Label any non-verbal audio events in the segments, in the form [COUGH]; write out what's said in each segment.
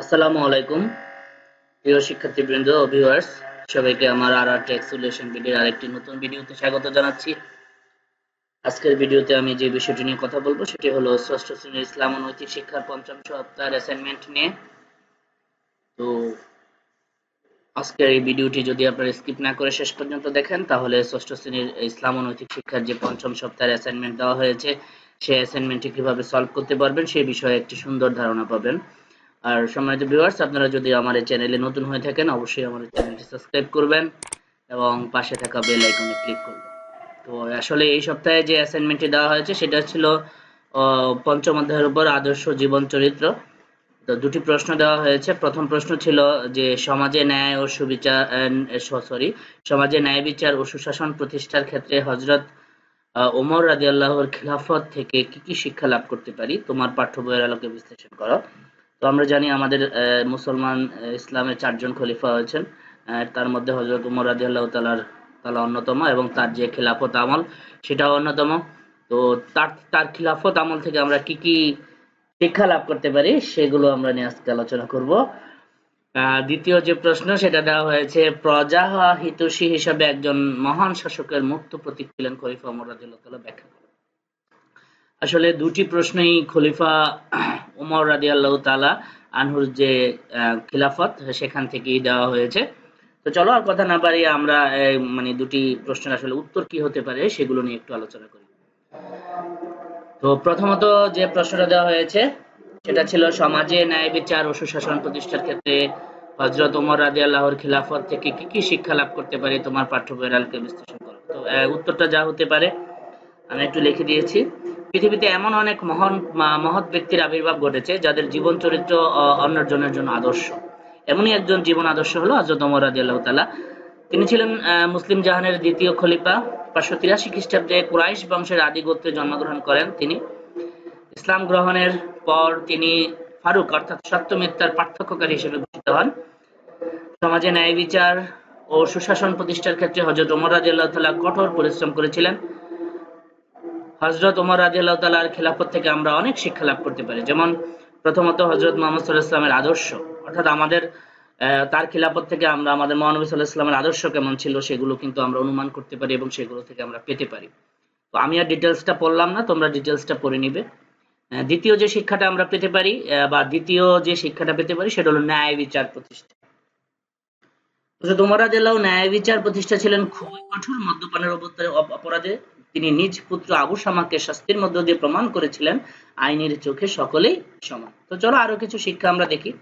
আসসালামু আলাইকুম। প্রিয় শিক্ষার্থীবৃন্দ ও সবাইকে আমার আর আর টেক সলিউশন ভিডিওর আরেকটি নতুন ভিডিওতে স্বাগত জানাচ্ছি। আজকের ভিডিওতে আমি যে বিষয়টি নিয়ে কথা বলব, সেটি হলো ষষ্ঠ শ্রেণির ইসলাম ও নৈতিক শিক্ষার পঞ্চম সপ্তাহের অ্যাসাইনমেন্ট নিয়ে। তো আজকের এই ভিডিওটি যদি আপনারা স্কিপ না করে শেষ পর্যন্ত দেখেন, তাহলে ষষ্ঠ শ্রেণির ইসলাম ও নৈতিক শিক্ষার যে পঞ্চম সপ্তাহের অ্যাসাইনমেন্ট দেওয়া হয়েছে, সেই অ্যাসাইনমেন্টটি কীভাবে সলভ করতে পারবেন, সেই বিষয়ে একটি সুন্দর ধারণা পাবেন। আর সম্মানিত ভিউয়ার্স আপনারা যদি আমার এই চ্যানেলে নতুন হয়ে থাকেন, অবশ্যই আমার চ্যানেলটি সাবস্ক্রাইব করবেন এবং পাশে থাকা বেল আইকনে ক্লিক করবেন। তো আসলে এই সপ্তাহে যে অ্যাসাইনমেন্টটি দেওয়া হয়েছে, সেটা ছিল পঞ্চম অধ্যায়ের উপর আদর্শ জীবন চরিত্র। তো দুটি প্রশ্ন দেওয়া হয়েছে। প্রথম প্রশ্ন ছিল যে, সমাজে ন্যায় ও সুবিচার সরি সমাজে ন্যায়, বিচার ও সুশাসন প্রতিষ্ঠার ক্ষেত্রে হজরত ওমর রাজি আল্লাহর খিলাফত থেকে কি কি শিক্ষা লাভ করতে পারি? তোমার পাঠ্য বইয়ের আলোকে বিশ্লেষণ করো। তো আমরা জানি আমাদের মুসলমান ইসলামের চারজন খলিফা হয়েছেন। তার মধ্যে হজরত উমর রাজি আল্লাহ তালার তালা অন্যতম এবং তার যে খিলাফত আমল, সেটাও অন্যতম। তো তার তার খিলাফত আমল থেকে আমরা কি কি শিক্ষা লাভ করতে পারি, সেগুলো আমরা নিয়ে আজকে আলোচনা করব। দ্বিতীয় যে প্রশ্ন, সেটা দেওয়া হয়েছে প্রজা হিতৈষী হিসাবে একজন মহান শাসকের মুক্ত প্রতীক ছিলেন খলিফা উমর রাজিয়াল্লাহ তালা ব্যাখ্যা আসলে দুটি প্রশ্নই খলিফা উমর রাজি আল্লাহ তালা আনহুর যে খিলাফত, সেখান থেকেই দেওয়া হয়েছে। তো চলো আর কথা না পারি আমরা মানে দুটি প্রশ্নের আসলে উত্তর কি হতে পারে সেগুলো নিয়ে একটু আলোচনা করি। তো প্রথমত যে প্রশ্নটা দেওয়া হয়েছে, সেটা ছিল সমাজে ন্যায় বিচার ও সুশাসন প্রতিষ্ঠার ক্ষেত্রে হজরত উমর রাজি আল্লাহর খিলাফত থেকে কি কি শিক্ষা লাভ করতে পারে তোমার পাঠ্য বইয়ের বিশ্লেষণ করো। তো উত্তরটা যা হতে পারে, আমি একটু লিখে দিয়েছি। পৃথিবীতে এমন অনেক মহান মহৎ ব্যক্তির আবির্ভাব ঘটেছে যাদের জীবন চরিত্র অন্যের জনের জন্য আদর্শ। এমনই একজন জীবন আদর্শ হলো হজরত ওমর রাদিয়াল্লাহু তাআলা। তিনি ছিলেন মুসলিম জাহানের দ্বিতীয় খলিফা। পাঁচশো তিরাশি খ্রিস্টাব্দে কুরাইশ বংশের আদি গোত্রে জন্মগ্রহণ করেন তিনি। ইসলাম গ্রহণের পর তিনি ফারুক, অর্থাৎ সত্য মিথ্যার পার্থক্যকারী হিসেবে ঘোষিত হন। সমাজে ন্যায় বিচার ও সুশাসন প্রতিষ্ঠার ক্ষেত্রে হজরত ওমর রাদিয়াল্লাহু তাআলা কঠোর পরিশ্রম করেছিলেন। হজরত ওমর রাজিয়াল্লাহ তালার খেলাফত থেকে আমরা অনেক শিক্ষা লাভ করতে পারি। যেমন প্রথমত হজরত মোহাম্মদ সাল্লাহ ইসলামের আদর্শ। অর্থাৎ আমাদের তার খিলাফত থেকে আমরা, আমাদের মহানবী সাল্লাহ ইসলামের আদর্শ কেমন ছিল সেগুলো কিন্তু আমরা অনুমান করতে পারি এবং সেগুলো থেকে আমরা পেতে পারি। তো আমি আর ডিটেলসটা পড়লাম না, তোমরা ডিটেলসটা পড়ে নিবে। দ্বিতীয় যে শিক্ষাটা আমরা পেতে পারি বা দ্বিতীয় যে শিক্ষাটা পেতে পারি সেটা হলো ন্যায় বিচার প্রতিষ্ঠা। তোমরা জেলাও ন্যায় বিচার প্রতিষ্ঠা ছিলেন খুবই কঠোর মদ্যপানের অপরাধে। তিনি নিজ পুত্র আবু সামাকে শাস্তির মধ্য দিয়ে প্রমাণ করেছিলেন, আইনের চোখে সকলেই সমান। তো চলো আরও কিছু শিক্ষা আমরা দেখি।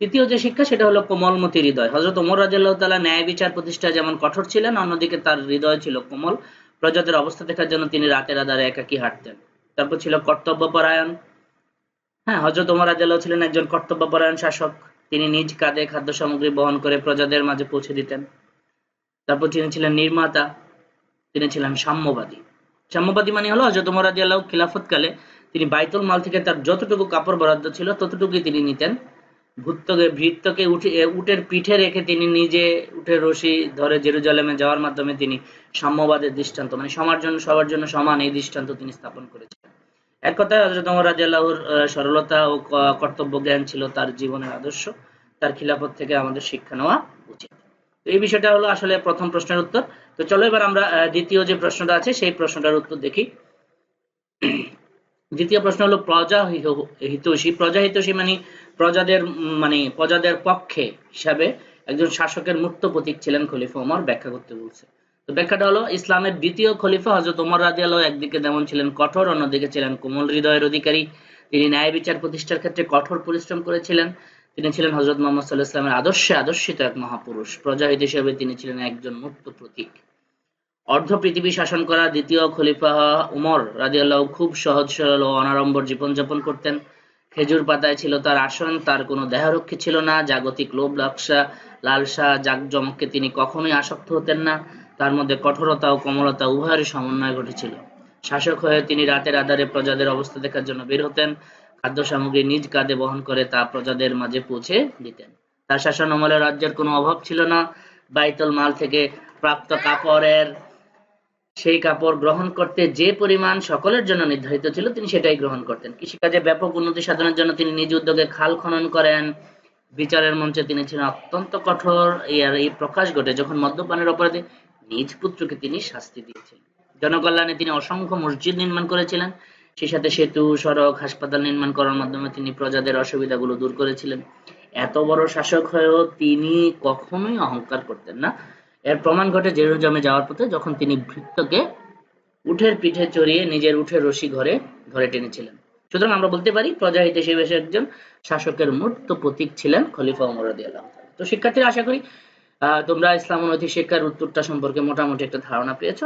তৃতীয় যে শিক্ষা, সেটা হলো কোমলমতি হৃদয়। হজরত ওমর রাজিয়াল্লাহ তালা ন্যায় বিচার প্রতিষ্ঠা যেমন কঠোর ছিলেন, অন্যদিকে তার হৃদয় ছিল কোমল। প্রজাদের অবস্থা দেখার জন্য তিনি রাতের আধারে একাকি হাঁটতেন। তারপর ছিল কর্তব্য পরায়ণ হ্যাঁ হজরত ওমর রাজিয়াল্লাহ ছিলেন একজন কর্তব্য পরায়ণ শাসক। তিনি নিজ কাঁধে খাদ্য সামগ্রী বহন করে প্রজাদের মাঝে পৌঁছে দিতেন। তারপর তিনি ছিলেন নির্মাতা। তিনি ছিলেন সাম্যবাদী। সাম্যবাদী মানে হলো হজরত উমর রাদিয়াল্লাহু খিলাফতকালে তিনি বাইতুল মাল থেকে তার যতটুকু কাপড় বরাদ্দ ছিল ততটুকুই তিনি নিতেন। ভূত্বকে ভৃত্যকে উঠে উটের পিঠে রেখে তিনি নিজে উঠে রশি ধরে জেরুজালেমে যাওয়ার মাধ্যমে তিনি সাম্যবাদের দৃষ্টান্ত মানে সবার জন্য সবার জন্য সমান এই দৃষ্টান্ত তিনি স্থাপন করেছিলেন। এক কথায় হজরত উমর রাদিয়াল্লাহুর সরলতা ও কর্তব্য জ্ঞান ছিল তার জীবনের আদর্শ, তার খিলাফত থেকে আমাদের শিক্ষা নেওয়া উচিত। এই বিষয়টা হলো আসলে প্রথম প্রশ্নের উত্তর। তো চলো এবার আমরা দ্বিতীয় যে প্রশ্নটা আছে, সেই প্রশ্নটার উত্তর দেখি। [CLEARS THROAT] দ্বিতীয় প্রশ্ন হলো প্রজা হিতৈষী। প্রজা হিতৈষী মানে প্রজাদের মানে প্রজাদের পক্ষে হিসাবে একজন শাসকের মুক্ত প্রতীক ছিলেন খলিফা ওমর, ব্যাখ্যা করতে বলছে। তো ব্যাখ্যাটা হলো, ইসলামের দ্বিতীয় খলিফা হজরত ওমর রাজি আল্লাহ একদিকে যেমন ছিলেন কঠোর, অন্যদিকে ছিলেন কোমল হৃদয়ের অধিকারী। তিনি ন্যায় বিচার প্রতিষ্ঠার ক্ষেত্রে কঠোর পরিশ্রম করেছিলেন। তিনি ছিলেন হজরত মোহাম্মদ সাল্লাহ ইসলামের আদর্শে আদর্শিত এক মহাপুরুষ। প্রজাহিত হিসেবে তিনি ছিলেন একজন মুক্ত প্রতীক। অর্ধ পৃথিবী শাসন করা দ্বিতীয় খলিফা উমর রাজিয়াল্লাহ খুব সহজ, সরল ও অনাড়ম্বর জীবনযাপন করতেন। খেজুর পাতায় ছিল তার আসন, তার কোনো দেহরক্ষী ছিল না। জাগতিক লোভ, লালসা লালসা, জাকজমককে তিনি কখনোই আসক্ত হতেন না। তার মধ্যে কঠোরতা ও কমলতা উভয়েরই সমন্বয় ঘটেছিল। শাসক হয়ে তিনি রাতের আধারে প্রজাদের অবস্থা দেখার জন্য বের হতেন। খাদ্য সামগ্রী নিজ কাঁধে বহন করে তা প্রজাদের মাঝে পৌঁছে দিতেন। তার শাসন আমলে রাজ্যের কোনো অভাব ছিল না। বাইতল মাল থেকে প্রাপ্ত কাপড়ের সেই কাপড় গ্রহণ করতে যে পরিমাণ সকলের জন্য নির্ধারিত ছিল, তিনি সেটাই গ্রহণ করতেন। কৃষিকাজে ব্যাপক উন্নতি সাধনের জন্য তিনি নিজ উদ্যোগে খাল খনন করেন। বিচারের মঞ্চে তিনি ছিলেন অত্যন্ত কঠোর। এর এই প্রকাশ ঘটে যখন মদ্যপানের অপরাধে নিজ পুত্রকে তিনি শাস্তি দিয়েছিলেন। জনকল্যাণে তিনি অসংখ্য মসজিদ নির্মাণ করেছিলেন। সেই সাথে সেতু, সড়ক, হাসপাতাল নির্মাণ করার মাধ্যমে তিনি প্রজাদের অসুবিধাগুলো দূর করেছিলেন। এত বড় শাসক হয়েও তিনি কখনোই অহংকার করতেন না। এর প্রমাণ ঘটে জেরুজামে যাওয়ার পথে যখন তিনি ভৃত্যকে উঠের পিঠে চড়িয়ে নিজের উঠের রশি ঘরে ঘরে টেনেছিলেন। সুতরাং আমরা বলতে পারি, প্রজা হিসেবে সে একজন শাসকের মূর্ত প্রতীক ছিলেন খলিফা উমর রাদিয়াল্লাহু। তো শিক্ষার্থীরা আশা করি তোমরা ইসলাম নৈতিক শিক্ষার উত্তরটা সম্পর্কে মোটামুটি একটা ধারণা পেয়েছ।